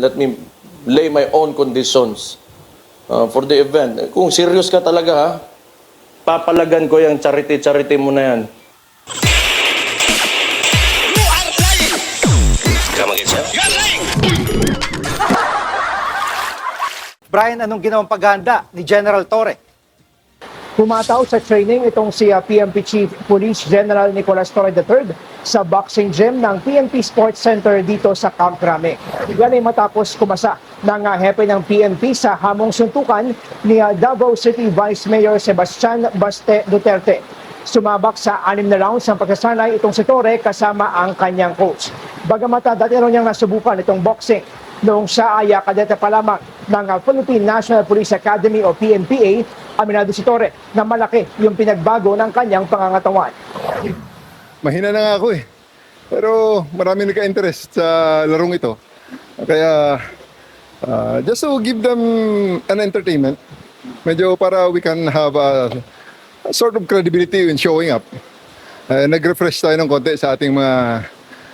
Let me lay my own conditions uh, for the event. Kung serious ka talaga ha, papalagan ko yung charity-charity mo na yan. Brian, anong ginawang paghahanda ni General Torre? Pumataw sa training itong si PNP Chief Police General Nicolas Torre III sa boxing gym ng PNP Sports Center dito sa Camp Crame. Yan ay matapos kumasa ng uh, hepe ng PNP sa hamong suntukan ni uh, Davao City Vice Mayor Sebastian Baste Duterte. Sumabak sa anim na rounds ang pagsasanay itong si Torre kasama ang kanyang coach. Bagamat dati raw niyang nasubukan itong boxing noong siya ay kadete pa lamang ng Philippine National Police Academy o PNPA, aminado si Torre na malaki yung pinagbago ng kanyang pangangatawan. Mahina na nga ako eh. Pero marami nagka-interest sa larong ito. Kaya uh, just to give them an entertainment, medyo para we can have a, a sort of credibility in showing up. Uh, nag-refresh tayo ng konti sa ating mga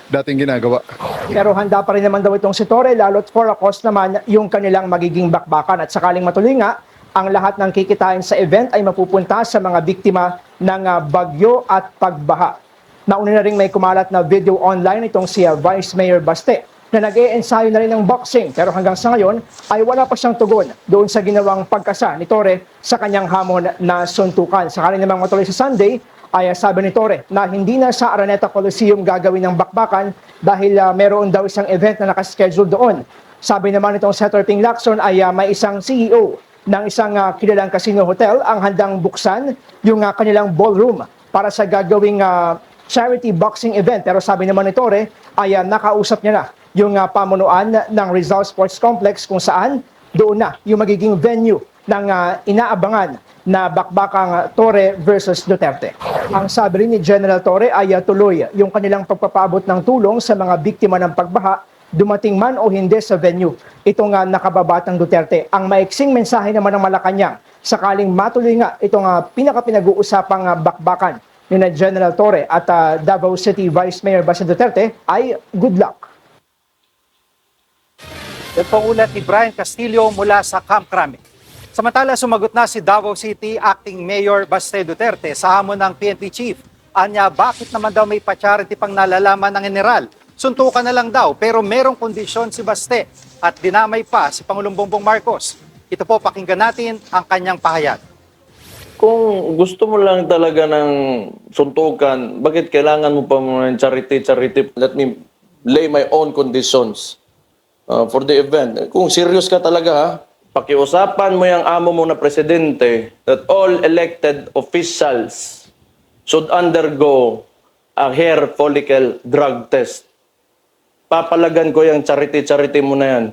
dating ginagawa. Pero handa pa rin naman daw itong si Torre, lalo't for a cause naman yung kanilang magiging bakbakan. At sakaling matuloy nga, ang lahat ng kikitain sa event ay mapupunta sa mga biktima ng ah, bagyo at pagbaha. Nauna na rin may kumalat na video online itong si ah, Vice Mayor Baste na nag ensayo na rin ng boxing pero hanggang sa ngayon ay wala pa siyang tugon doon sa ginawang pagkasa ni Torre sa kanyang hamon na suntukan. Sakaling namang matuloy sa Sunday, ay ah, sabi ni Torre na hindi na sa Araneta Coliseum gagawin ng bakbakan dahil ah, meron daw isang event na nakaschedule doon. Sabi naman itong Senator Ping Lacson ay ah, may isang CEO ng isang ah, kilalang casino hotel ang handang buksan yung ah, kanilang ballroom para sa gagawing ah, charity boxing event. Pero sabi naman ni Torre ay ah, nakausap niya na yung ah, pamunuan ng Rizal Sports Complex kung saan doon na yung magiging venue ng ah, inaabangan na bakbakang Torre versus Duterte. Ang sabi rin ni General Torre ay ah, tuloy yung kanilang pagpapaabot ng tulong sa mga biktima ng pagbaha dumating man o hindi sa venue. Ito nga nakababatang Duterte. Ang maiksing mensahe naman ng Malacanang sakaling matuloy nga itong uh, pinaka-pinag-uusapang ah, bakbakan ni General Torre at ah, Davao City Vice Mayor Baste Duterte ay good luck. Yan po ulat ni Brian Castillo mula sa Camp Crame. Samantala, sumagot na si Davao City Acting Mayor Baste Duterte sa hamon ng PNP Chief. Anya, bakit naman daw may pa-charity pang nalalaman ng general? Suntukan na lang daw, pero merong kondisyon si Baste at dinamay pa si Pangulong Bongbong Marcos. Ito po, pakinggan natin ang kanyang pahayag. Kung gusto mo lang talaga ng suntukan, bakit kailangan mo pa muna ng charity-charity? Let me lay my own conditions uh, for the event. Kung serious ka talaga ha, pakiusapan mo yung amo mo na presidente that all elected officials should undergo a hair follicle drug test. Papalagan ko yung charity-charity mo na yan.